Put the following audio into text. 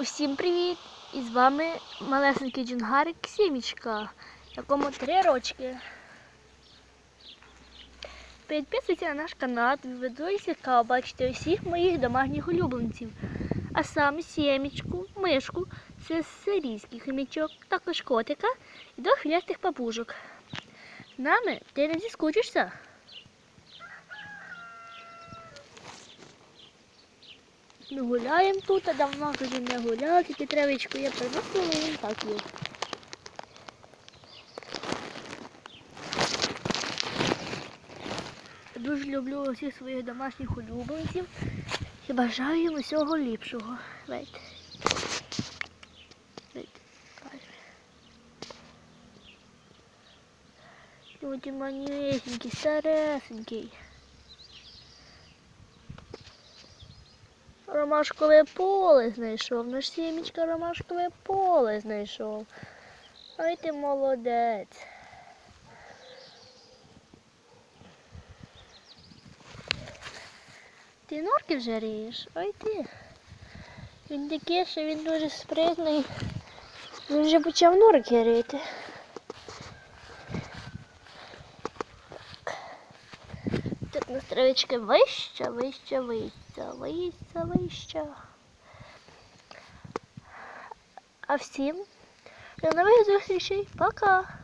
Усім привіт! І з вами малесенький джунгарик Сімічка, якому три рочки. Підписуйся на наш канал, дуже цікаво бачити усіх моїх домашніх улюбленців. А саме сімічку, мишку, сирійський хомячок, також котика і двох філястих папужок. З нами ти не зіскучишся. Ми гуляємо тут, а давно вже не гуляли, тільки травичку я приносила, і він так є. Дуже люблю усіх своїх домашніх улюбленців і бажаю їм усього ліпшого. Вейте. Люди старесенький. Ромашкове поле знайшов. Наш сімічка ромашкове поле знайшов. Ой ти молодець. Ти норки вже рієш? Ой ти. Він такий, що він дуже спритний. Він вже почав норки рити. На травички вища, вища, вища, вища, вища. А всім до нових зустрічей. Пока!